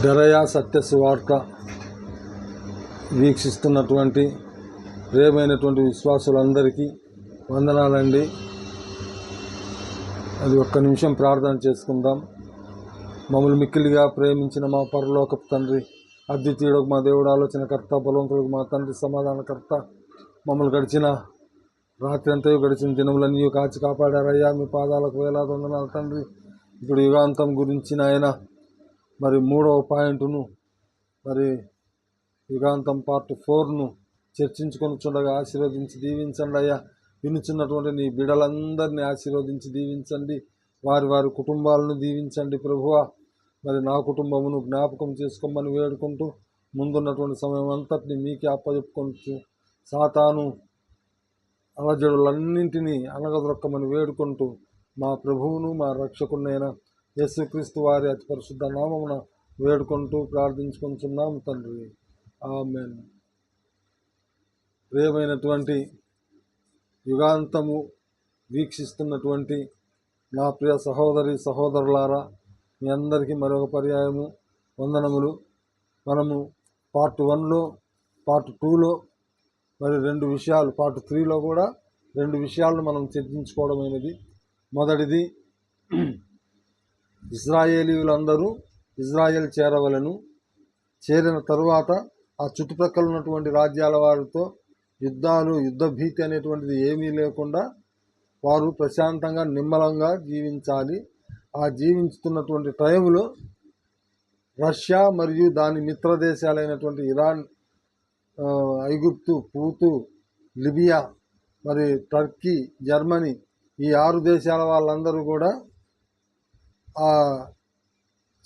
డెరయా సత్య సువార్త వీక్షిస్తున్నటువంటి ప్రేమైనటువంటి విశ్వాసులందరికీ వందనాలండి. అది ఒక్క నిమిషం ప్రార్థన చేసుకుందాం. మమ్మల్ని మిక్కిలిగా ప్రేమించిన మా పరలోకపు తండ్రి అద్వితీయుడు మా దేవుడు ఆలోచనకర్త బలవంతులకు మా తండ్రి సమాధానకర్త మమ్మల్ని గడిచిన రాత్రి అంతా గడిచిన దినములన్నీ కాచి కాపాడారయ్యా. మీ పాదాలకు వేలాది వందనాలు తండ్రి. ఇప్పుడు యుగాంతం గురించి నాయన మరి మూడవ పాయింట్ను మరి యుగాంతం పార్ట్ ఫోర్ను చర్చించుకొని చూడగా ఆశీర్వదించి దీవించండి అయ్యా. వినుచున్నటువంటి నీ బిడలందరినీ ఆశీర్వదించి దీవించండి. వారి వారి కుటుంబాలను దీవించండి ప్రభువ. మరి నా కుటుంబమును జ్ఞాపకం చేసుకోమని వేడుకుంటూ ముందున్నటువంటి సమయం అంతటిని మీకే అప్పచెప్పుకొంటూ సాతాను అలజడులన్నింటినీ అనగదొక్కమని వేడుకుంటూ మా ప్రభువును మా రక్షకునైన యేసుక్రీస్తు వారి అతి పరిశుద్ధ నామమున వేడుకుంటూ ప్రార్థించుకుంటున్నాం తండ్రి. ఆమెన్. ప్రియమైనటువంటి యుగాంతము వీక్షిస్తున్నటువంటి నా ప్రియ సహోదరి సహోదరులారా మీ అందరికీ మరొక పర్యాయము వందనములు. మనము పార్ట్ వన్లో పార్ట్ టూలో మరి రెండు విషయాలు పార్ట్ త్రీలో కూడా రెండు విషయాలను మనం చర్చించుకోవడమైనది. మొదటిది ఇజ్రాయేలీయులందరూ ఇజ్రాయెల్ చేరవలను చేరిన తరువాత ఆ చుట్టుప్రక్కల ఉన్నటువంటి రాజ్యాల వారితో యుద్ధాలు యుద్ధభీతి అనేటువంటిది ఏమీ లేకుండా వారు ప్రశాంతంగా నిమ్మలంగా జీవించాలి. ఆ జీవించుతున్నటువంటి టైంలో రష్యా మరియు దాని మిత్ర దేశాలైనటువంటి ఇరాన్ ఐగుప్తు పూతు లిబియా మరి టర్కీ జర్మనీ ఈ ఆరు దేశాల వాళ్ళందరూ కూడా ఆ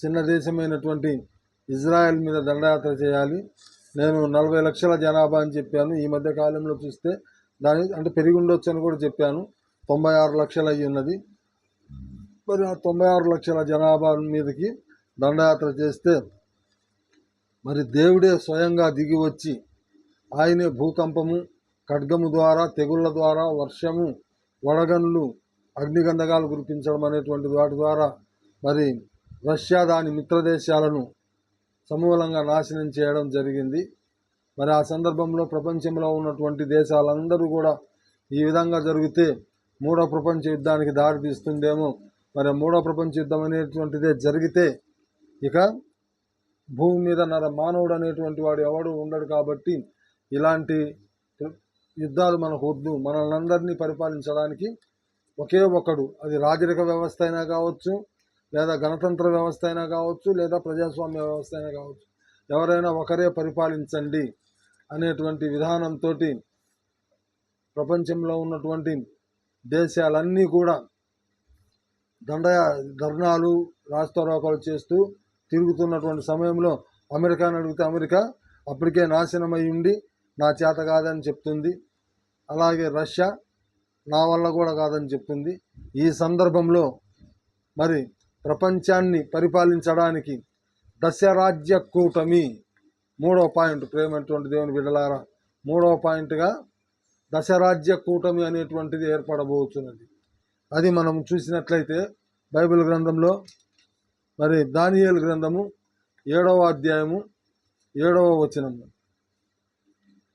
చిన్న దేశమైనటువంటి ఇజ్రాయెల్ మీద దండయాత్ర చేయాలి. నేను నలభై లక్షల జనాభా అని చెప్పాను. ఈ మధ్య కాలంలో చూస్తే దాని అంటే పెరిగి ఉండొచ్చు అని కూడా చెప్పాను. తొంభై ఆరు లక్షలు అయ్యి ఉన్నది. మరి ఆ తొంభై ఆరు లక్షల జనాభా మీదకి దండయాత్ర చేస్తే మరి దేవుడే స్వయంగా దిగి వచ్చి ఆయనే భూకంపము ఖడ్గము ద్వారా తెగుళ్ళ ద్వారా వర్షము వడగన్లు అగ్నిగంధకాలు కురిపించడం అనేటువంటి వాటి ద్వారా మరి రష్యా దాని మిత్రదేశాలను సమూలంగా నాశనం చేయడం జరిగింది. మరి ఆ సందర్భంలో ప్రపంచంలో ఉన్నటువంటి దేశాలందరూ కూడా ఈ విధంగా జరిగితే మూడో ప్రపంచ యుద్ధానికి దారితీస్తుందేమో. మరి మూడో ప్రపంచ యుద్ధం అనేటువంటిదే జరిగితే ఇక భూమి మీద నర మానవుడు అనేటువంటి వాడు ఎవడు ఉండడు కాబట్టి ఇలాంటి యుద్ధాలు మనకు వద్దు. మనల్ని అందరినీ పరిపాలించడానికి ఒకే ఒకడు. అది రాజరిక వ్యవస్థ అయినా కావచ్చు లేదా గణతంత్ర వ్యవస్థ అయినా కావచ్చు లేదా ప్రజాస్వామ్య వ్యవస్థ అయినా కావచ్చు. ఎవరైనా ఒకరే పరిపాలించండి అనేటువంటి విధానంతో ప్రపంచంలో ఉన్నటువంటి దేశాలన్నీ కూడా దండ ధర్నాలు రాస్తారోకాలు చేస్తూ తిరుగుతున్నటువంటి సమయంలో అమెరికాను అడిగితే అమెరికా అప్పటికే నాశనమై ఉండి నా చేత కాదని చెప్తుంది. అలాగే రష్యా నా వల్ల కూడా కాదని చెప్తుంది. ఈ సందర్భంలో మరి ప్రపంచాన్ని పరిపాలించడానికి దశరాజ్య కూటమి మూడవ పాయింట్ ప్రేమటువంటి దేవుని బిడ్డలారా మూడవ పాయింట్గా దశరాజ్య కూటమి అనేటువంటిది ఏర్పడబోతున్నది అది మనం చూసినట్లయితే బైబిల్ గ్రంథంలో మరి దానియేలు గ్రంథము ఏడవ అధ్యాయము ఏడవ వచనము.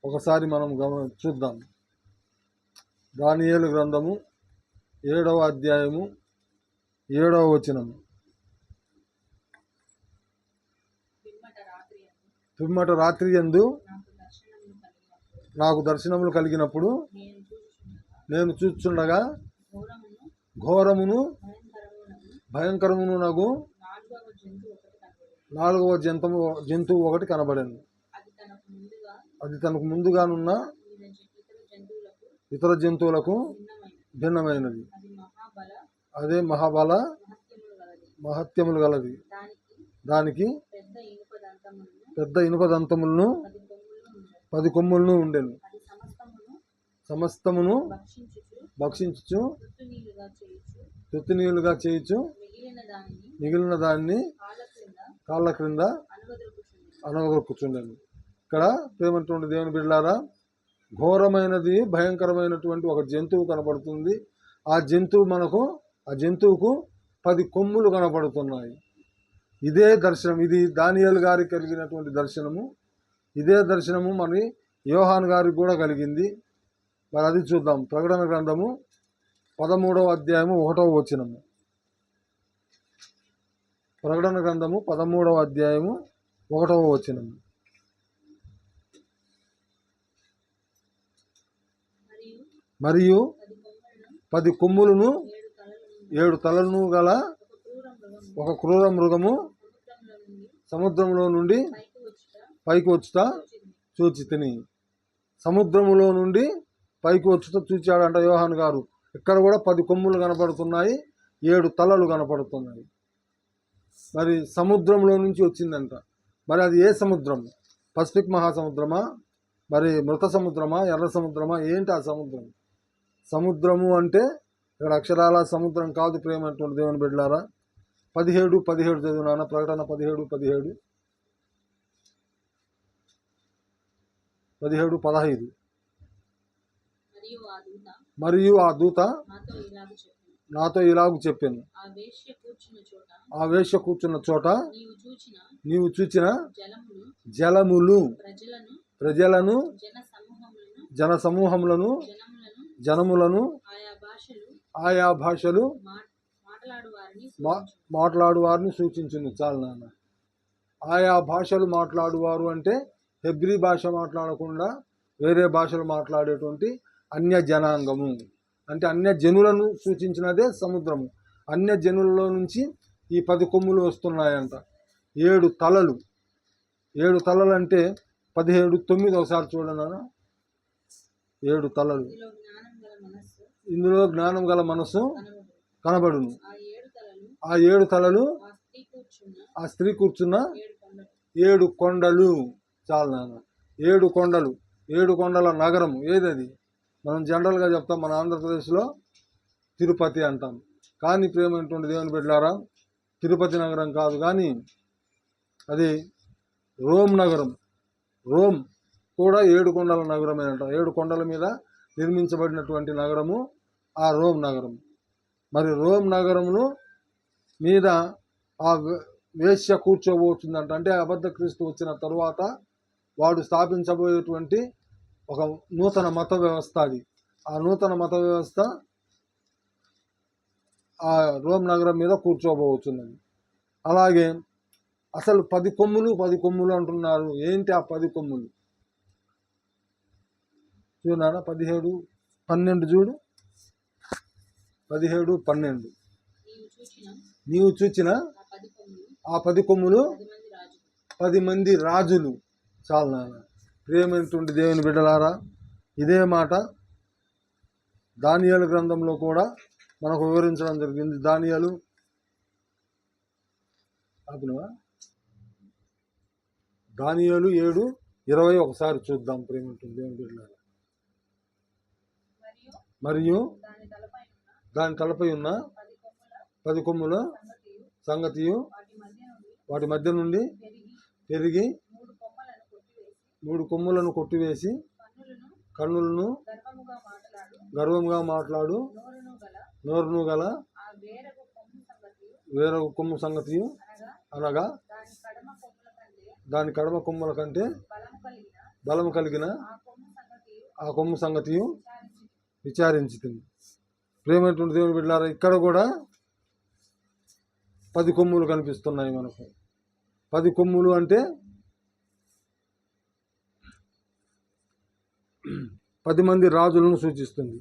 ఒకసారి మనం గమన చూద్దాం. దానియేలు గ్రంథము ఏడవ అధ్యాయము ఏడవ వచనము పిమ్మట రాత్రి ఎందు నాకు దర్శనములు కలిగినప్పుడు నేను చూస్తుండగా ఘోరమును భయంకరమును నాకు నాలుగవ జంతువు జంతువు ఒకటి కనబడింది అది తనకు ముందుగానున్న ఇతర జంతువులకు భిన్నమైనది. అదే మహాబల మహత్యములు గలది. దానికి పెద్ద ఇనుప దంతములను పది కొమ్ములను ఉండెను. సమస్తమును భక్షించు తృప్తినీయులుగా చేయొచ్చు మిగిలిన దాన్ని కాళ్ళ క్రింద అనగొక్కుచుండెను ఇక్కడ ప్రేమటువంటి దేవుని బిడ్డారా ఘోరమైనది భయంకరమైనటువంటి ఒక జంతువు కనబడుతుంది. ఆ జంతువు మనకు ఆ జంతువుకు పది కొమ్ములు కనపడుతున్నాయి. ఇదే దర్శనం ఇది దానియేలు గారికి కలిగినటువంటి దర్శనము. ఇదే దర్శనము మరి యోహాన్ గారికి కూడా కలిగింది. మరి అది చూద్దాం ప్రకటన గ్రంథము పదమూడవ అధ్యాయము ఒకటవ వచనము. ప్రకటన గ్రంథము పదమూడవ అధ్యాయము ఒకటవ వచనము. మరియు పది కొమ్ములను ఏడు తలను గల ఒక క్రూర మృగము సముద్రంలో నుండి పైకి పైకి వచ్చుట చూచి తిని. సముద్రములో నుండి పైకి వచ్చుట చూచాడంట యోహాన్ గారు. ఇక్కడ కూడా పది కొమ్ములు కనపడుతున్నాయి ఏడు తలలు కనపడుతున్నాయి. మరి సముద్రంలో నుంచి వచ్చిందంట. మరి అది ఏ సముద్రం? పసిఫిక్ మహాసముద్రమా? మరి మృత సముద్రమా? ఎర్ర సముద్రమా? ఏంటి ఆ సముద్రం? సముద్రము అంటే ఇక్కడ అక్షరాల సముద్రం కాదు ప్రేమ అంటుంది దేవుని బిడ్డలారా. పదిహేడు పదిహేడు చదివినాన ప్రకటన పదిహేడు పదిహేడు. పదిహేడు పదహైదు. మరియు ఆ దూత నాతో ఇలాగ చెప్పాను. ఆ వేష కూర్చున్న చోట నీవు చూచిన జలములు ప్రజలను జన సమూహములను జన సమూహములను జనములను జనములను ఆయా భాషలు ఆయా భాషలు మా మాట్లాడు వారిని మా మాట్లాడు వారిని సూచించింది. చాలు నాన్న. ఆయా భాషలు మాట్లాడువారు అంటే హెబ్రీ భాష మాట్లాడకుండా వేరే భాషలు మాట్లాడేటువంటి అన్య జనాంగము. అంటే అన్య జనులను సూచించినదే సముద్రము. అన్య జనులలో నుంచి ఈ పది కొమ్ములు వస్తున్నాయంట. ఏడు తలలు. ఏడు తలలు అంటే పదిహేడు తొమ్మిది ఒకసారి చూడనా ఏడు తలలు ఇందులో జ్ఞానం గల మనస్సు ఇందులో జ్ఞానం గల మనసు కనబడు కనబడును. ఆ ఏడు తలలు ఆ స్త్రీ కూర్చున్న ఏడు కొండలు. చాలు నాన్న. ఏడు కొండలు. ఏడు కొండల నగరం ఏదది? మనం జనరల్గా చెప్తాం మన ఆంధ్రప్రదేశ్లో తిరుపతి అంటాం. కానీ ప్రేమ ఏంటువంటి దేవుని బిడ్డలారా తిరుపతి నగరం కాదు కానీ అది రోమ్ నగరం. రోమ్ కూడా ఏడు కొండల నగరమేనంట. ఏడు కొండల మీద నిర్మించబడినటువంటి నగరము ఆ రోమ్ నగరం. మరి రోమ్ నగరమును మీద ఆ వే- వేశ్య కూర్చోబోతుందంట. అంటే అబద్ధ క్రీస్తు వచ్చిన తరువాత వాడు స్థాపించబోయేటువంటి ఒక నూతన మత వ్యవస్థ అది. ఆ నూతన మత వ్యవస్థ ఆ రోమ్ నగరం మీద కూర్చోబోతున్నది. అలాగే అసలు పది కొమ్ములు పది కొమ్ములు అంటున్నారు. ఏంటి ఆ పది కొమ్ములు? చూడారా పదిహేడు పన్నెండు చూడు. పదిహేడు పన్నెండు. నీవు చూచిన ఆ పది కొమ్ములు పది మంది రాజులు. చాలు నాన్న. ప్రేమైనటువంటి దేవుని బిడ్డలారా ఇదే మాట దానియాలు గ్రంథంలో కూడా మనకు వివరించడం జరిగింది. దానియాలు ఆపినవా? దానియాలు ఏడు ఇరవై ఒకసారి చూద్దాం ప్రేమైనటువంటి దేవుని బిడ్డలారా. మరియు దాని తలపై ఉన్న పది కొమ్ముల సంగతి వాటి మధ్య నుండి పెరిగి మూడు కొమ్ములను కొట్టివేసి కన్నులను గర్వంగా మాట్లాడు నోరును గల వేరొక కొమ్ము సంగతి అనగా దాని కడమ కొమ్ముల కంటే బలం కలిగిన ఆ కొమ్ము సంగతి విచారించుతుంది ప్రేమైనటువంటి దేవుని బిడ్డారా ఇక్కడ కూడా పది కొమ్ములు కనిపిస్తున్నాయి మనకు. పది కొమ్ములు అంటే పది మంది రాజులను సూచిస్తుంది.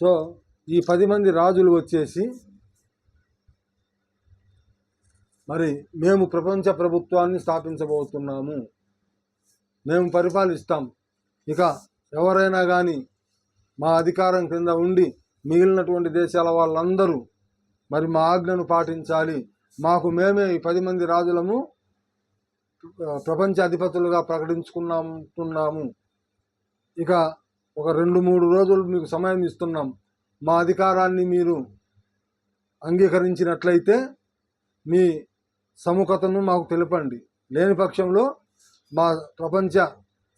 సో ఈ పది మంది రాజులు వచ్చేసి మరి మేము ప్రపంచ ప్రభుత్వాన్ని స్థాపించబోతున్నాము. మేము పరిపాలిస్తాం. ఇక ఎవరైనా కానీ మా అధికారం క్రింద ఉండి మిగిలినటువంటి దేశాల వాళ్ళందరూ మరి మా ఆజ్ఞను పాటించాలి. మాకు మేమే ఈ పది మంది రాజులము ప్రపంచ అధిపతులుగా ప్రకటించుకున్నాము ఇక ఒక రెండు మూడు రోజులు మీకు సమయం ఇస్తున్నాం. మా అధికారాన్ని మీరు అంగీకరించినట్లయితే మీ సముఖతను మాకు తెలపండి. లేని పక్షంలో మా ప్రపంచ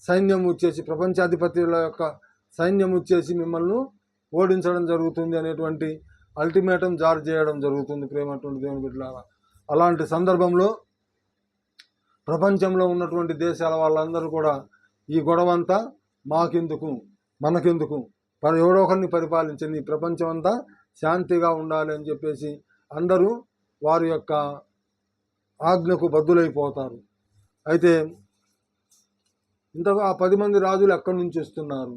సైన్యం వచ్చేసి ప్రపంచాధిపతుల యొక్క సైన్యం వచ్చేసి మిమ్మల్ని ఓడించడం జరుగుతుంది అనేటువంటి అల్టిమేటం జారీ చేయడం జరుగుతుంది ప్రేమటువంటి దేవుని బిడ్డలారా. అలాంటి సందర్భంలో ప్రపంచంలో ఉన్నటువంటి దేశాల వాళ్ళందరూ కూడా ఈ గొడవ అంతా మాకెందుకు మనకెందుకు? పరి ఎవడో ఒకరిని పరిపాలించండి. ఈ ప్రపంచం అంతా శాంతిగా ఉండాలి అని చెప్పేసి అందరూ వారి యొక్క ఆజ్ఞకు బద్దులైపోతారు. అయితే ఇంతకు ఆ పది మంది రాజులు ఎక్కడి నుంచి వస్తున్నారు?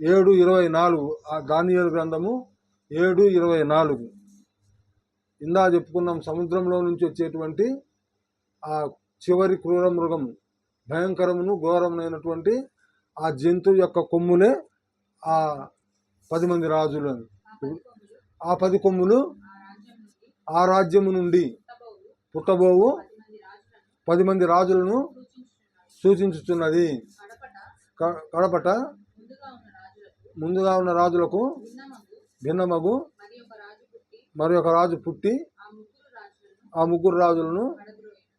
ఏడు ఇరవై నాలుగు ఆ దానియేలు గ్రంథము ఏడు ఇరవై నాలుగు. ఇందా చెప్పుకున్నాం సముద్రంలో నుంచి వచ్చేటువంటి ఆ చివరి క్రూర మృగం భయంకరమును ఘోరమునైనటువంటి ఆ జంతువు యొక్క కొమ్ములే ఆ పది మంది రాజులు ఆ పది కొమ్ములు ఆ రాజ్యము నుండి పుట్టబోవు పది మంది రాజులను సూచించుచున్నది. కడపట ముందుగా ఉన్న రాజులకు భిన్నమగు మరి ఒక రాజు పుట్టి ఆ ముగ్గురు రాజులను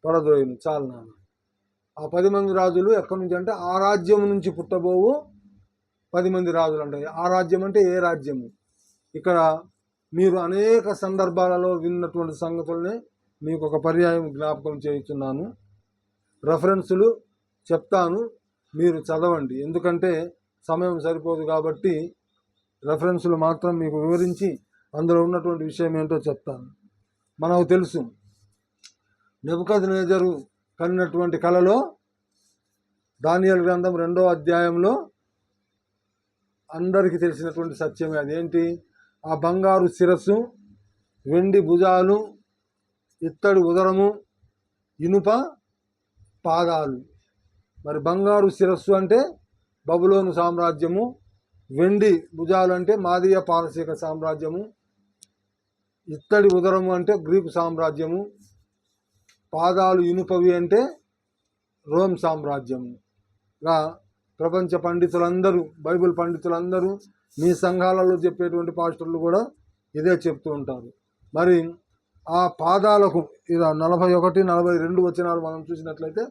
పడద్రోయింది. చాలా చాలు నాన్న. ఆ పది మంది రాజులు ఎక్కడి నుంచి అంటే ఆ రాజ్యం నుంచి పుట్టబోవు పది మంది రాజులు అంటే ఆ రాజ్యం అంటే ఏ రాజ్యము? ఇక్కడ మీరు అనేక సందర్భాలలో విన్నటువంటి సంగతుల్ని మీకు ఒక పర్యాయం జ్ఞాపకం చేస్తున్నాను రెఫరెన్సులు చెప్తాను మీరు చదవండి. ఎందుకంటే సమయం సరిపోదు కాబట్టి రెఫరెన్సులు మాత్రం మీకు వివరించి అందులో ఉన్నటువంటి విషయం ఏంటో చెప్తాను. మనకు తెలుసు నెబుకద్నేజరు కన్నటువంటి కళలో దానియల్ గ్రంథం రెండో అధ్యాయంలో అందరికీ తెలిసినటువంటి సత్యమే. అదేంటి? ఆ బంగారు శిరస్సు వెండి భుజాలు ఇత్తడి ఉదరము ఇనుప పాదాలు. మరి బంగారు శిరస్సు అంటే బబులోను సామ్రాజ్యము వెండి భుజాలు అంటే మాదీయ పారసీక సామ్రాజ్యము ఇత్తడి ఉదరము అంటే గ్రీకు సామ్రాజ్యము పాదాలు ఇనుపవి అంటే రోమ్ సామ్రాజ్యముగా ప్రపంచ పండితులందరూ బైబిల్ పండితులందరూ మీ సంఘాలలో చెప్పేటువంటి పాస్టర్లు కూడా ఇదే చెప్తూ ఉంటారు. మరి ఆ పాదాలకు ఇలా నలభై ఒకటి నలభై రెండు వచనాలు మనం చూసినట్లయితే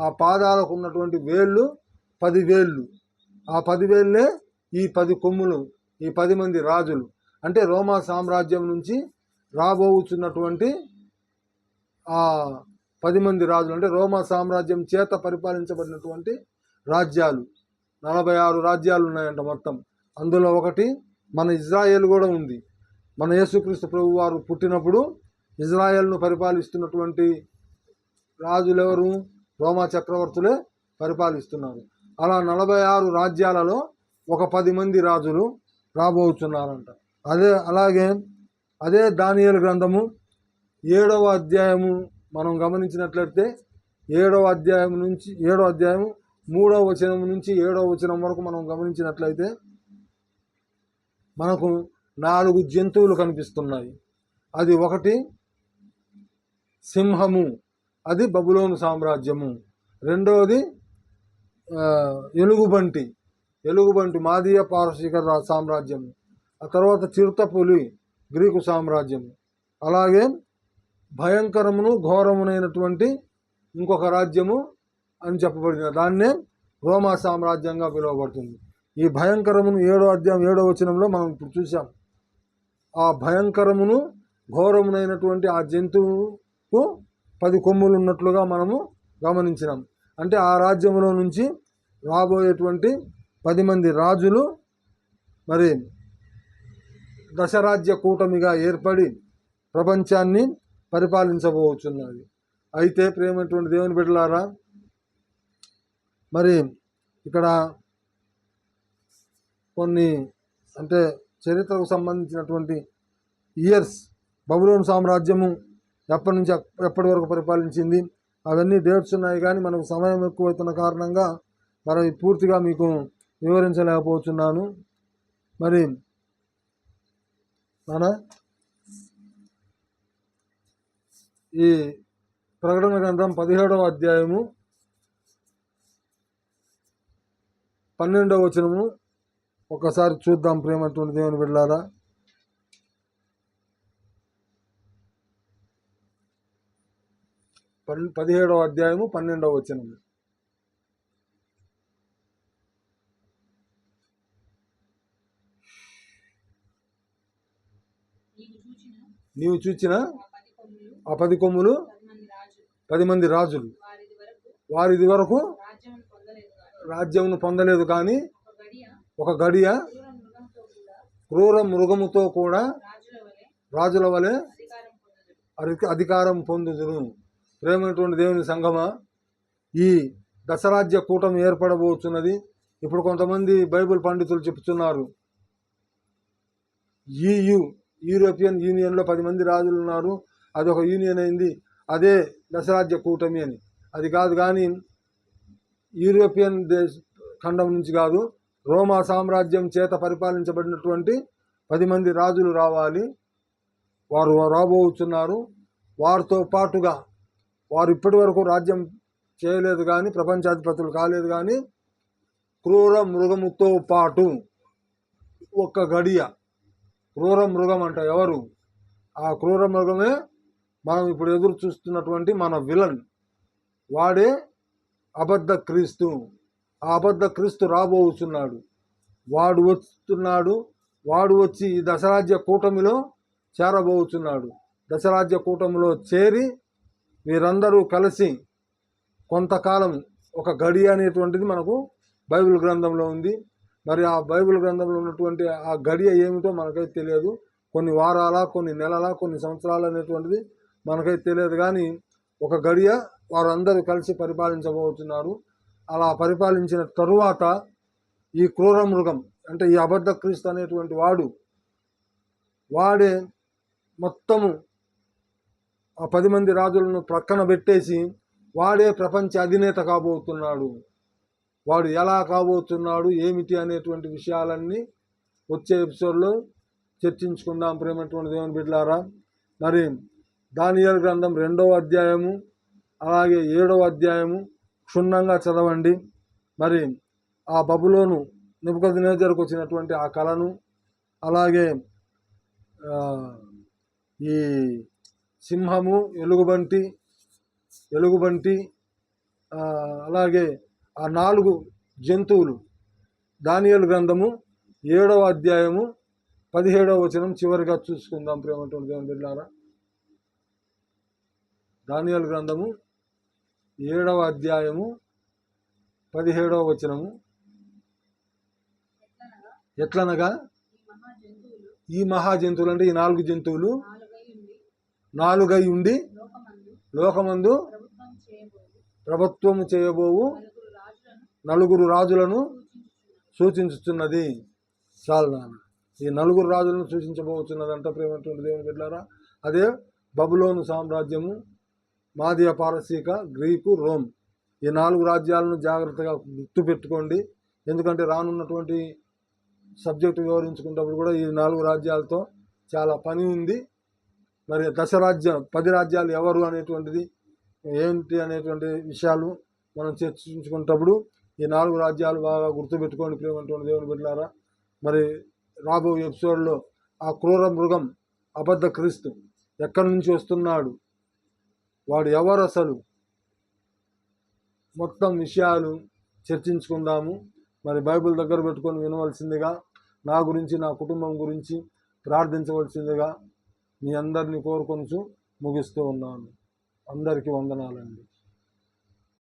ఆ పాదాలకు ఉన్నటువంటి వేళ్ళు పది వేళ్ళు ఆ పదివేళ్ళే ఈ పది కొమ్ములు ఈ పది మంది రాజులు. అంటే రోమా సామ్రాజ్యం నుంచి రాబోచున్నటువంటి ఆ పది మంది రాజులు. అంటే రోమా సామ్రాజ్యం చేత పరిపాలించబడినటువంటి రాజ్యాలు. నలభై ఆరు రాజ్యాలు ఉన్నాయంట మొత్తం. అందులో ఒకటి మన ఇజ్రాయెల్ కూడా ఉంది. మన యేసుక్రీస్తు ప్రభు వారు పుట్టినప్పుడు ఇజ్రాయెల్ను పరిపాలిస్తున్నటువంటి రాజులెవరు? రోమా చక్రవర్తులే పరిపాలిస్తున్నారు. అలా నలభై ఆరు రాజ్యాలలో ఒక పది మంది రాజులు రాబోతున్నారంట. అదే అలాగే అదే దానియేలు గ్రంథము ఏడవ అధ్యాయము మనం గమనించినట్లయితే ఏడవ అధ్యాయం నుంచి ఏడవ అధ్యాయం మూడవ వచనం నుంచి ఏడవ వచనం వరకు మనం గమనించినట్లయితే మనకు నాలుగు జంతువులు కనిపిస్తున్నాయి. అది ఒకటి సింహము. అది బబులోను సామ్రాజ్యము. రెండవది ఎలుగుబంటి. ఎలుగుబంటి మాదీయ పారసీక సామ్రాజ్యము. ఆ తర్వాత చిరుతపులి గ్రీకు సామ్రాజ్యము. అలాగే భయంకరమును ఘోరమునైనటువంటి ఇంకొక రాజ్యము అని చెప్పబడిన దాన్నే రోమా సామ్రాజ్యంగా పిలువబడుతుంది. ఈ భయంకరమును ఏడో అధ్యాయం ఏడో వచనంలో మనం ఇప్పుడు చూసాం ఆ భయంకరమును ఘోరమునైనటువంటి ఆ జంతువు కు పది కొమ్ములు ఉన్నట్లుగా మనము గమనించినాం. అంటే ఆ రాజ్యంలో నుంచి రాబోయేటువంటి పది మంది రాజులు మరి దశరాజ్య కూటమిగా ఏర్పడి ప్రపంచాన్ని పరిపాలించబోతున్నది అయితే ప్రేమటువంటి దేవుని బిడ్డలారా మరి ఇక్కడ కొన్ని అంటే చరిత్రకు సంబంధించినటువంటి ఇయర్స్ బబులోన్ సామ్రాజ్యము ఎప్పటి నుంచి ఎప్పటి వరకు పరిపాలించింది? అవన్నీ డేట్స్ ఉన్నాయి కానీ మనకు సమయం ఎక్కువవుతున్న కారణంగా మరి పూర్తిగా మీకు వివరించలేకపోతున్నాను. మరి మన ఈ ప్రకటన గ్రంథం పదిహేడవ అధ్యాయము పన్నెండవ వచనము. ఒకసారి చూద్దాం ప్రేమటువంటి దేవుని బిడ్డారా పదిహేడవ అధ్యాయము పన్నెండవ వచనము. నీవు చూచిన ఆ పది కొమ్ములు పది మంది రాజులు. వారిది వరకు రాజ్యమును పొందలేదు కానీ ఒక గడియ క్రూర మృగముతో కూడా రాజుల వలె అధికారం పొందుదును. ప్రేమైనటువంటి దేవుని సంఘమా? ఈ దశరాజ్య కూటమి ఏర్పడబోతున్నది ఇప్పుడు కొంతమంది బైబిల్ పండితులు చెప్తున్నారు. ఈయు యూరోపియన్ యూనియన్లో పది మంది రాజులు ఉన్నారు. అది ఒక యూనియన్ అయింది. అదే దశరాజ్య కూటమి అని. అది కాదు కానీ యూరోపియన్ దేశ ఖండం నుంచి కాదు రోమా సామ్రాజ్యం చేత పరిపాలించబడినటువంటి పది మంది రాజులు రావాలి. వారు రాబోతున్నారు వారితో పాటుగా వారు ఇప్పటి వరకు రాజ్యం చేయలేదు కానీ ప్రపంచాధిపతులు కాలేదు కానీ క్రూర మృగముతో పాటు ఒక్క గడియ క్రూర మృగం అంట ఎవరు? ఆ క్రూర మృగమే మనం ఇప్పుడు ఎదురు చూస్తున్నటువంటి మన విలన్. వాడే అబద్ధ క్రీస్తు. ఆ అబద్ధ క్రీస్తు రాబోతున్నాడు. వాడు వస్తున్నాడు. వాడు వచ్చి ఈ దశరాజ్య కూటమిలో చేరబోతున్నాడు. దశరాజ్య కూటమిలో చేరి వీరందరూ కలిసి కొంతకాలం ఒక గడి అనేటువంటిది మనకు బైబిల్ గ్రంథంలో ఉంది. మరి ఆ బైబిల్ గ్రంథంలో ఉన్నటువంటి ఆ గడియ ఏమిటో మనకైతే తెలియదు. కొన్ని వారాల కొన్ని నెలల కొన్ని సంవత్సరాలు అనేటువంటిది మనకైతే తెలియదు. కానీ ఒక గడియ వారందరూ కలిసి పరిపాలించబోతున్నారు. అలా పరిపాలించిన తరువాత ఈ క్రూర మృగం అంటే ఈ అబద్ధ క్రీస్తు అనేటువంటి వాడు వాడే మొత్తము ఆ పది మంది రాజులను ప్రక్కన పెట్టేసి వాడే ప్రపంచ అధినేత కాబోతున్నాడు. వాడు ఎలా కాబోతున్నాడు ఏమిటి అనేటువంటి విషయాలన్నీ వచ్చే ఎపిసోడ్లో చర్చించుకుందాం. ప్రేమటువంటి దేవుని బిడ్డలారా మరి దానియల్ గ్రంథం రెండవ అధ్యాయము అలాగే ఏడవ అధ్యాయము క్షుణ్ణంగా చదవండి. మరి ఆ బబులోను నిపుకదినేజర్కు వచ్చినటువంటి ఆ కళను అలాగే ఈ సింహము ఎలుగుబంటి ఎలుగుబంటి అలాగే ఆ నాలుగు జంతువులు. దానియలు గ్రంథము ఏడవ అధ్యాయము పదిహేడవ వచనం చివరిగా చూసుకుందాం ప్రేమటువంటి దేవుని బిడ్డారా. దానియలు గ్రంథము ఏడవ అధ్యాయము పదిహేడవ వచనము. ఎట్లనగా? ఈ మహా జంతువులు. ఈ అంటే ఈ నాలుగు జంతువులు. నాలుగై ఉండి లోకమందు ప్రభుత్వము చేయబోవు నలుగురు రాజులను సూచించుతున్నది చాలు నాన్న. ఈ నలుగురు రాజులను సూచించబోతున్నదంట ప్రేమటువంటి దేవుని బిడ్డారా? అదే బబులోను సామ్రాజ్యము మాదియ పారసీక గ్రీకు రోమ్. ఈ నాలుగు రాజ్యాలను జాగ్రత్తగా గుర్తుపెట్టుకోండి ఎందుకంటే రానున్నటువంటి సబ్జెక్టు వివరించుకున్నప్పుడు కూడా ఈ నాలుగు రాజ్యాలతో చాలా పని ఉంది. మరి దశరాజ్య పది రాజ్యాలు ఎవరు అనేటువంటిది ఏంటి అనేటువంటి విషయాలు మనం చర్చించుకున్నప్పుడు ఈ నాలుగు రాజ్యాలు బాగా గుర్తుపెట్టుకోండి ప్రేమటువంటి దేవుని బిడ్డారా మరి రాబో ఎపిసోడ్లో ఆ క్రూర మృగం అబద్ధ క్రీస్తు ఎక్కడి నుంచి వస్తున్నాడు? వాడు ఎవరు అసలు? మొత్తం విషయాలు చర్చించుకుందాము. మరి బైబిల్ దగ్గర పెట్టుకొని వినవలసిందిగా నా గురించి నా కుటుంబం గురించి ప్రార్థించవలసిందిగా మీ అందరినీ కోరుకొనుచు ముగిస్తూ ఉన్నాను. అందరికీ వందనాలండి.